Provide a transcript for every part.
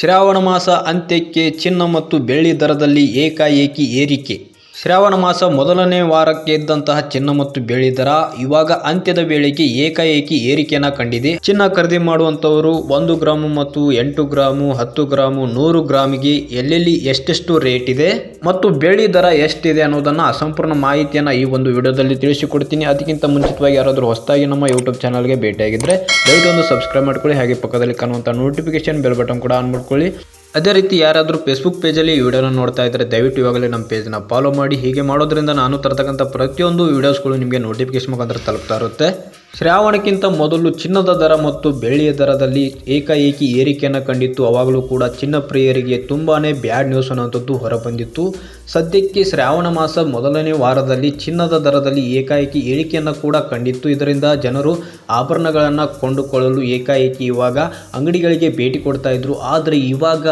ಶ್ರಾವಣ ಮಾಸ ಅಂತ್ಯಕ್ಕೆ ಚಿನ್ನ ಮತ್ತು ಬೆಳ್ಳಿ ದರದಲ್ಲಿ ಏಕಾಏಕಿ ಏರಿಕೆ. ಶ್ರಾವಣ ಮಾಸ ಮೊದಲನೇ ವಾರಕ್ಕೆ ಇದ್ದಂತಹ ಚಿನ್ನ ಮತ್ತು ಬೆಳ್ಳಿ ದರ ಇವಾಗ ಅಂತ್ಯದ ವೇಳೆಗೆ ಏಕಾಏಕಿ ಏರಿಕೆಯನ್ನ ಕಂಡಿದೆ. ಚಿನ್ನ ಖರೀದಿ ಮಾಡುವಂತವರು ಒಂದು ಗ್ರಾಮು ಮತ್ತು ಎಂಟು ಗ್ರಾಮು, ಹತ್ತು ಗ್ರಾಮು, ನೂರು ಗ್ರಾಮಿಗೆ ಎಲ್ಲೆಲ್ಲಿ ಎಷ್ಟೆಷ್ಟು ರೇಟ್ ಇದೆ ಮತ್ತು ಬೆಳ್ಳಿ ದರ ಎಷ್ಟಿದೆ ಅನ್ನೋದನ್ನ ಅಸಂಪೂರ್ಣ ಮಾಹಿತಿಯನ್ನ ಈ ಒಂದು ವಿಡಿಯೋದಲ್ಲಿ ತಿಳಿಸಿಕೊಡ್ತೀನಿ. ಅದಕ್ಕಿಂತ ಮುಂಚಿತವಾಗಿ ಯಾರಾದರೂ ಹೊಸದಾಗಿ ನಮ್ಮ ಯೂಟ್ಯೂಬ್ ಚಾನಲ್ಗೆ ಭೇಟಿಯಾಗಿದ್ರೆ ದಯವಿಟ್ಟು ಒಂದು ಸಬ್ಸ್ಕ್ರೈಬ್ ಮಾಡ್ಕೊಳ್ಳಿ. ಹಾಗೆ ಪಕ್ಕದಲ್ಲಿ ಕಾಣುವಂಥ ನೋಟಿಫಿಕೇಶನ್ ಬೆಲ್ ಬಟನ್ ಕೂಡ ಆನ್ ಮಾಡ್ಕೊಳ್ಳಿ. ಅದೇ ರೀತಿ ಯಾರಾದರೂ ಫೇಸ್ಬುಕ್ ಪೇಜಲ್ಲಿ ಈ ವಿಡಿಯೋನ ನೋಡ್ತಾ ಇದ್ದರೆ ದಯವಿಟ್ಟು ಇವಾಗಲೇ ನಮ್ಮ ಪೇಜ್ನ ಫಾಲೋ ಮಾಡಿ. ಹೀಗೆ ಮಾಡೋದ್ರಿಂದ ನಾನು ತರತಕ್ಕಂಥ ಪ್ರತಿಯೊಂದು ವೀಡಿಯೋಸ್ಗಳು ನಿಮಗೆ ನೋಟಿಫಿಕೇಶನ್ ಮುಖಾಂತರ ತಲುಪ್ತಾ ಇರುತ್ತೆ. ಶ್ರಾವಣಕ್ಕಿಂತ ಮೊದಲು ಚಿನ್ನದ ದರ ಮತ್ತು ಬೆಳ್ಳಿಯ ದರದಲ್ಲಿ ಏಕಾಏಕಿ ಏರಿಕೆಯನ್ನು ಕಂಡಿತ್ತು. ಅವಾಗಲೂ ಕೂಡ ಚಿನ್ನ ಪ್ರಿಯರಿಗೆ ತುಂಬಾ ಬ್ಯಾಡ್ ನ್ಯೂಸ್ ಅನ್ನೋಂಥದ್ದು ಹೊರಬಂದಿತ್ತು. ಸದ್ಯಕ್ಕೆ ಶ್ರಾವಣ ಮಾಸ ಮೊದಲನೇ ವಾರದಲ್ಲಿ ಚಿನ್ನದ ದರದಲ್ಲಿ ಏಕಾಏಕಿ ಏರಿಕೆಯನ್ನು ಕೂಡ ಕಂಡಿತ್ತು. ಇದರಿಂದ ಜನರು ಆಭರಣಗಳನ್ನು ಕೊಂಡುಕೊಳ್ಳಲು ಏಕಾಏಕಿ ಇವಾಗ ಅಂಗಡಿಗಳಿಗೆ ಭೇಟಿ ಕೊಡ್ತಾ ಇದ್ರು. ಆದರೆ ಇವಾಗ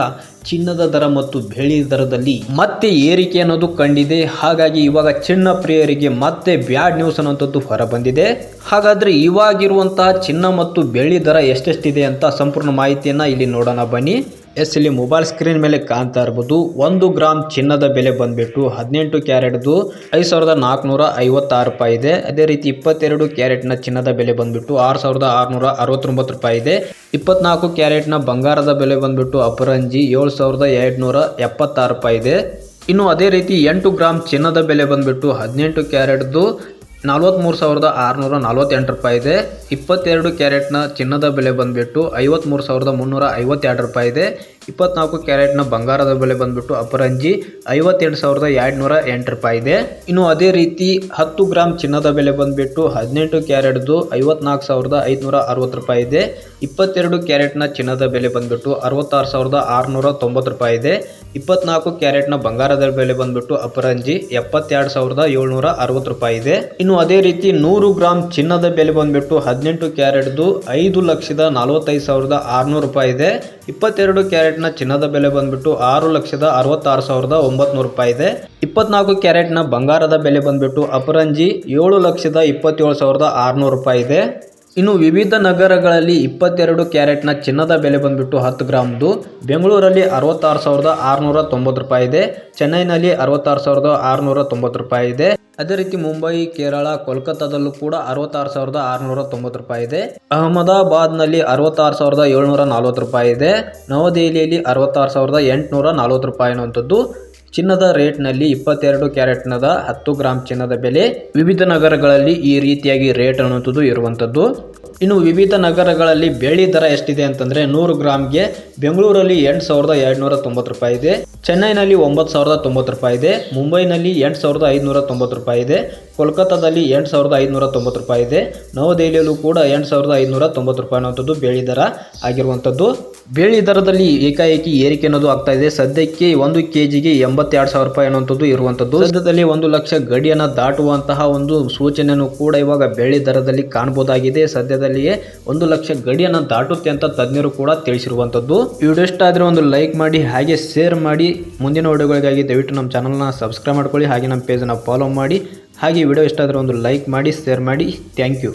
ಚಿನ್ನದ ದರ ಮತ್ತು ಬೆಳ್ಳಿ ದರದಲ್ಲಿ ಮತ್ತೆ ಏರಿಕೆ ಅನ್ನೋದು ಕಂಡಿದೆ. ಹಾಗಾಗಿ ಇವಾಗ ಚಿನ್ನ ಪ್ರಿಯರಿಗೆ ಮತ್ತೆ ಬ್ಯಾಡ್ ನ್ಯೂಸ್ ಅನ್ನೋಂಥದ್ದು ಹೊರಬಂದಿದೆ. ಹಾಗಾದ್ರೆ ಇವಾಗಿರುವಂತಹ ಚಿನ್ನ ಮತ್ತು ಬೆಳ್ಳಿ ದರ ಎಷ್ಟೆಷ್ಟಿದೆ ಅಂತ ಸಂಪೂರ್ಣ ಮಾಹಿತಿಯನ್ನ ಇಲ್ಲಿ ನೋಡೋಣ ಬನ್ನಿ. ಎಸ್ ಇಲ್ಲಿ ಮೊಬೈಲ್ ಸ್ಕ್ರೀನ್ ಮೇಲೆ ಕಾಣ್ತಾ ಇರ್ಬೋದು. ಒಂದು ಗ್ರಾಮ್ ಚಿನ್ನದ ಬೆಲೆ ಬಂದ್ಬಿಟ್ಟು ಹದಿನೆಂಟು ಕ್ಯಾರೆಟ್ದು ಐದು ಸಾವಿರದ ನಾಲ್ಕುನೂರ ಐವತ್ತಾರು ರೂಪಾಯಿ ಇದೆ. ಅದೇ ರೀತಿ ಇಪ್ಪತ್ತೆರಡು ಕ್ಯಾರೆಟ್ನ ಚಿನ್ನದ ಬೆಲೆ ಬಂದ್ಬಿಟ್ಟು ಆರು ಸಾವಿರದ ಆರುನೂರ ಅರವತ್ತೊಂಬತ್ತು ರೂಪಾಯಿ ಇದೆ. ಇಪ್ಪತ್ನಾಲ್ಕು ಕ್ಯಾರೆಟ್ನ ಬಂಗಾರದ ಬೆಲೆ ಬಂದ್ಬಿಟ್ಟು ಅಪರಂಜಿ ಏಳು ಸಾವಿರದ ಎರಡುನೂರ ಎಪ್ಪತ್ತಾರು ರೂಪಾಯಿ ಇದೆ. ಇನ್ನು ಅದೇ ರೀತಿ ಎಂಟು ಗ್ರಾಮ್ ಚಿನ್ನದ ಬೆಲೆ ಬಂದ್ಬಿಟ್ಟು ಹದಿನೆಂಟು ಕ್ಯಾರೆಟ್ದು ನಲ್ವತ್ತ್ಮೂರು ಸಾವಿರದ ಆರುನೂರ ನಲ್ವತ್ತೆಂಟು ರೂಪಾಯಿ ಇದೆ. ಇಪ್ಪತ್ತೆರಡು ಕ್ಯಾರೆಟ್ನ ಚಿನ್ನದ ಬೆಲೆ ಬಂದುಬಿಟ್ಟು ಐವತ್ತ್ಮೂರು ಸಾವಿರದ ಮುನ್ನೂರ ಐವತ್ತೆರಡು ರೂಪಾಯಿ ಇದೆ. ಇಪ್ಪತ್ನಾಲ್ಕು ಕ್ಯಾರೆಟ್ನ ಬಂಗಾರದ ಬೆಲೆ ಬಂದ್ಬಿಟ್ಟು ಅಪರಂಜಿ ಐವತ್ತೆರಡು ಸಾವಿರದ ಎರಡುನೂರ ಎಂಟು ರೂಪಾಯಿ ಇದೆ. ಇನ್ನು ಅದೇ ರೀತಿ ಹತ್ತು ಗ್ರಾಮ್ ಚಿನ್ನದ ಬೆಲೆ ಬಂದುಬಿಟ್ಟು ಹದಿನೆಂಟು ಕ್ಯಾರೆಟ್ದು ಐವತ್ನಾಲ್ಕು ಸಾವಿರದ ಐದುನೂರ ಅರವತ್ತು ರೂಪಾಯಿ ಇದೆ. ಇಪ್ಪತ್ತೆರಡು ಕ್ಯಾರೆಟ್ನ ಚಿನ್ನದ ಬೆಲೆ ಬಂದುಬಿಟ್ಟು ಅರವತ್ತಾರು ಸಾವಿರದ ಆರುನೂರ ತೊಂಬತ್ತು ರೂಪಾಯಿ ಇದೆ. ಇಪ್ಪತ್ನಾಲ್ಕು ಕ್ಯಾರೆಟ್ನ ಬಂಗಾರದ ಬೆಲೆ ಬಂದುಬಿಟ್ಟು ಅಪರಂಜಿ ಎಪ್ಪತ್ತೆರಡು ಸಾವಿರದ ಏಳ್ನೂರ ಅರವತ್ತು ರೂಪಾಯಿ ಇದೆ. ಇನ್ನು ಅದೇ ರೀತಿ ನೂರು ಗ್ರಾಮ್ ಚಿನ್ನದ ಬೆಲೆ ಬಂದುಬಿಟ್ಟು ಹದಿನೆಂಟು ಕ್ಯಾರೆಟ್ದು ಐದು ಲಕ್ಷದ ನಲವತ್ತೈದು ಸಾವಿರದ ಆರುನೂರು ರೂಪಾಯಿ ಇದೆ. ಇಪ್ಪತ್ತೆರಡು ಕ್ಯಾರೆಟ್ನ ಚಿನ್ನದ ಬೆಲೆ ಬಂದ್ಬಿಟ್ಟು ಆರು ಲಕ್ಷದ ಅರವತ್ತಾರು ಸಾವಿರದ ಒಂಬತ್ನೂರು ರೂಪಾಯಿ ಇದೆ. ಇಪ್ಪತ್ನಾಲ್ಕು ಕ್ಯಾರೆಟ್ನ ಬಂಗಾರದ ಬೆಲೆ ಬಂದ್ಬಿಟ್ಟು ಅಪರಂಜಿ ಏಳು ಲಕ್ಷದ ಇಪ್ಪತ್ತೇಳು ಸಾವಿರದ ಆರುನೂರು ರೂಪಾಯಿ ಇದೆ. ಇನ್ನು ವಿವಿಧ ನಗರಗಳಲ್ಲಿ ಇಪ್ಪತ್ತೆರಡು ಕ್ಯಾರೆಟ್ನ ಚಿನ್ನದ ಬೆಲೆ ಬಂದುಬಿಟ್ಟು ಹತ್ತು ಗ್ರಾಮ್ದು ಬೆಂಗಳೂರಲ್ಲಿ ಅರವತ್ತಾರು ಸಾವಿರದ ಆರುನೂರ ತೊಂಬತ್ತು ರೂಪಾಯಿ ಇದೆ. ಚೆನ್ನೈನಲ್ಲಿ ಅರವತ್ತಾರು ಸಾವಿರದ ಆರುನೂರ ತೊಂಬತ್ತು ರೂಪಾಯಿ ಇದೆ. ಅದೇ ರೀತಿ ಮುಂಬೈ, ಕೇರಳ, ಕೋಲ್ಕತ್ತಾದಲ್ಲೂ ಕೂಡ ಅರವತ್ತಾರು ಸಾವಿರದ ಆರುನೂರ ತೊಂಬತ್ತು ರೂಪಾಯಿ ಇದೆ. ಅಹಮದಾಬಾದ್ನಲ್ಲಿ ಅರವತ್ತಾರು ಸಾವಿರದ ಏಳ್ನೂರ ನಲ್ವತ್ತು ರೂಪಾಯಿ ಇದೆ. ನವದೆಹಲಿಯಲ್ಲಿ ಅರವತ್ತಾರು ಸಾವಿರದ ಎಂಟುನೂರ ನಲ್ವತ್ತು ರೂಪಾಯಿ ಅನ್ನುವಂಥದ್ದು. ಚಿನ್ನದ ರೇಟ್ನಲ್ಲಿ ಇಪ್ಪತ್ತೆರಡು ಕ್ಯಾರೆಟ್ನದ ಹತ್ತು ಗ್ರಾಮ್ ಚಿನ್ನದ ಬೆಲೆ. ವಿವಿಧ ನಗರಗಳಲ್ಲಿ ಈ ರೀತಿಯಾಗಿ ರೇಟ್ ಅನ್ನುವಂಥದ್ದು ಇರುವಂಥದ್ದು. ಇನ್ನು ವಿವಿಧ ನಗರಗಳಲ್ಲಿ ಬೆಳ್ಳಿ ದರ ಎಷ್ಟಿದೆ ಅಂತಂದ್ರೆ ನೂರು ಗ್ರಾಮ್ಗೆ ಬೆಂಗಳೂರಲ್ಲಿ ಎಂಟು ಸಾವಿರದ ಎರಡುನೂರ ತೊಂಬತ್ತು ರೂಪಾಯಿ ಇದೆ. ಚೆನ್ನೈನಲ್ಲಿ ಒಂಬತ್ತು ಸಾವಿರದ ತೊಂಬತ್ತು ರೂಪಾಯಿ ಇದೆ. ಮುಂಬೈನಲ್ಲಿ ಎಂಟು ಸಾವಿರದ ಐದುನೂರ ತೊಂಬತ್ತು ರೂಪಾಯಿ ಇದೆ. ಕೋಲ್ಕತ್ತಾದಲ್ಲಿ ಎಂಟು ಸಾವಿರದ ಐದುನೂರ ತೊಂಬತ್ತು ರೂಪಾಯಿ ಇದೆ. ನವದೆಹಲಿಯಲ್ಲೂ ಕೂಡ ಎಂಟು ಸಾವಿರದ ಐದುನೂರ ತೊಂಬತ್ತು ರೂಪಾಯಿ ಅನ್ನೋಂಥದ್ದು ಬೆಳ್ಳಿ ದರ ಆಗಿರುವಂಥದ್ದು. ಬೆಳ್ಳಿ ದರದಲ್ಲಿ ಏಕಾಏಕಿ ಏರಿಕೆ ಅನ್ನೋದು ಆಗ್ತಾ ಇದೆ. ಸದ್ಯಕ್ಕೆ ಒಂದು ಕೆ ಜಿಗೆ ಎಂಬತ್ತೆರಡು ಸಾವಿರ ರೂಪಾಯಿ ಅನ್ನೋಂಥದ್ದು ಇರುವಂಥದ್ದು. ಸದ್ಯದಲ್ಲಿ ಒಂದು ಲಕ್ಷ ಗಡಿಯನ್ನು ದಾಟುವಂತಹ ಒಂದು ಸೂಚನೆಯನ್ನು ಕೂಡ ಇವಾಗ ಬೆಳ್ಳಿ ದರದಲ್ಲಿ ಕಾಣಬಹುದಾಗಿದೆ. ಸದ್ಯದಲ್ಲಿಯೇ ಒಂದು ಲಕ್ಷ ಗಡಿಯನ್ನು ದಾಟುತ್ತೆ ಅಂತ ತಜ್ಞರು ಕೂಡ ತಿಳಿಸಿರುವಂಥದ್ದು. ವಿಡಿಯೋ ಇಷ್ಟ ಆದರೆ ಒಂದು ಲೈಕ್ ಮಾಡಿ, ಹಾಗೆ ಶೇರ್ ಮಾಡಿ. ಮುಂದಿನ ವಿಡಿಯೋಗಳಿಗಾಗಿ ದಯವಿಟ್ಟು ನಮ್ಮ ಚಾನಲ್ನ ಸಬ್ಸ್ಕ್ರೈಬ್ ಮಾಡ್ಕೊಳ್ಳಿ, ಹಾಗೆ ನಮ್ಮ ಪೇಜನ್ನು ಫಾಲೋ ಮಾಡಿ. ಹಾಗೆ ವಿಡಿಯೋ ಇಷ್ಟ ಆದರೆ ಒಂದು ಲೈಕ್ ಮಾಡಿ ಶೇರ್ ಮಾಡಿ. Thank you